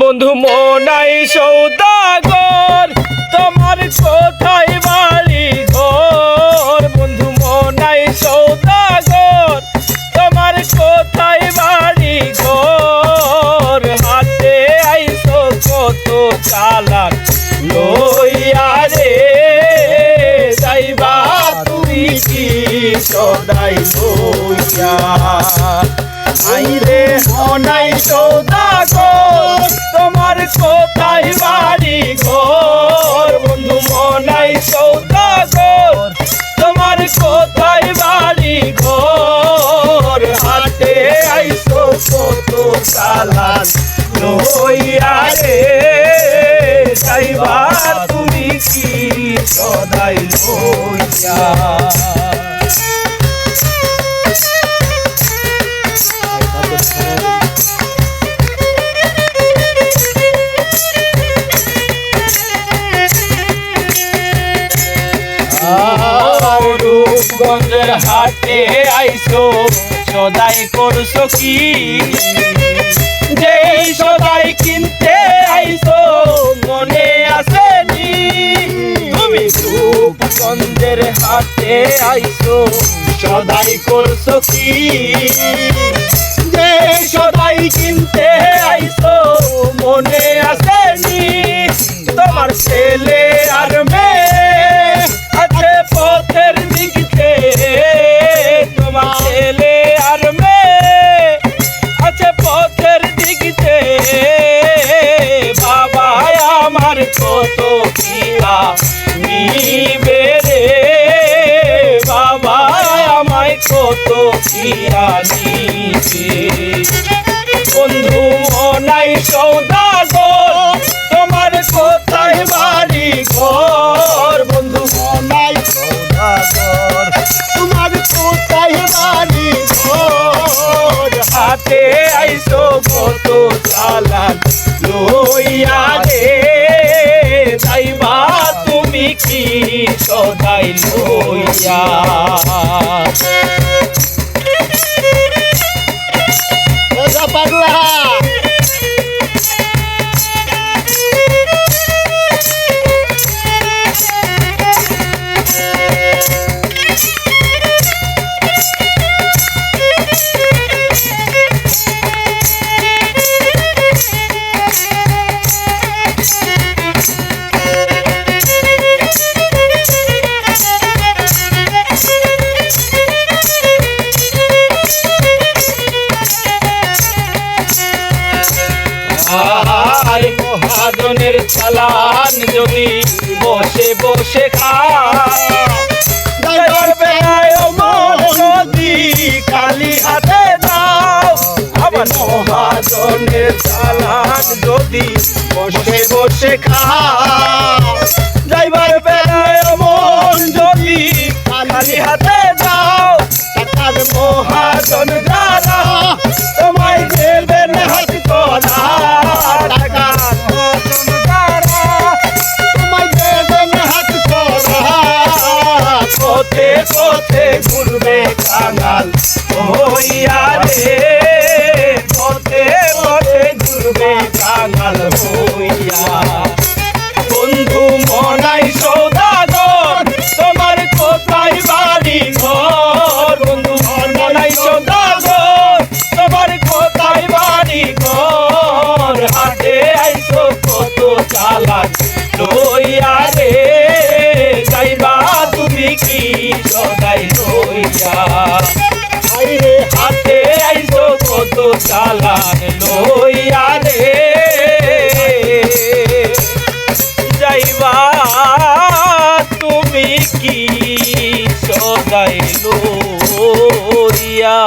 বন্ধু মনাই সৌদাগর, তোমার কোথায় বাড়ি ঘর? বন্ধু মনাই সৌদাগর, তোমার কোথায় বাড়ি ঘর? হাতে আইসো কত চালাক লইয়া রে, যাইবা তুমি কি সদাই লইয়া? আইরে সৌদাগর তোমার কোথায় বাড়ি ঘর? বন্ধু মনাই সৌদাগর, তোমার কোথায় বাড়ি ঘর? হাটে আইসো কত চালান লইয়া রে যাইবা তুমি কি সদাই লইয়া? রূপগঞ্জের হাটে আইসো, সদাই করছ কি? যে সদাই কিনতে আইসো, মনে আসেনি তুমি রূপগঞ্জের হাটে আইসো, সদাই করছ কি? যে সদাই কিনতে আইসো, মনে আসেনি তোমার ছেলে কিয়া নিবে বাবা, আমায় কত নিবে বন্ধু মনাই সৌদাগর তোমার কোথায় বাড়ি ঘর? বন্ধু মনাই সৌদাগর তোমার কোথায় বাড়ি ঘর? হাতে আইসো কত চালান লইয়া সদাই লইয়া চালান যদি বসে বসে খা। ড্রাইভার বেলায় মন যদি খালি হাতে দাও মহাজনের চালান যদি বসে বসে খা। ড্রাইভার বেলায় মন যদি খালি হাতে দাও টাকার মহাজন যারা হইয়া রে পথে পথে ঘুরবে কাঙাল হইয়া। রে যাইবা তুমি কি সদাই লইয়া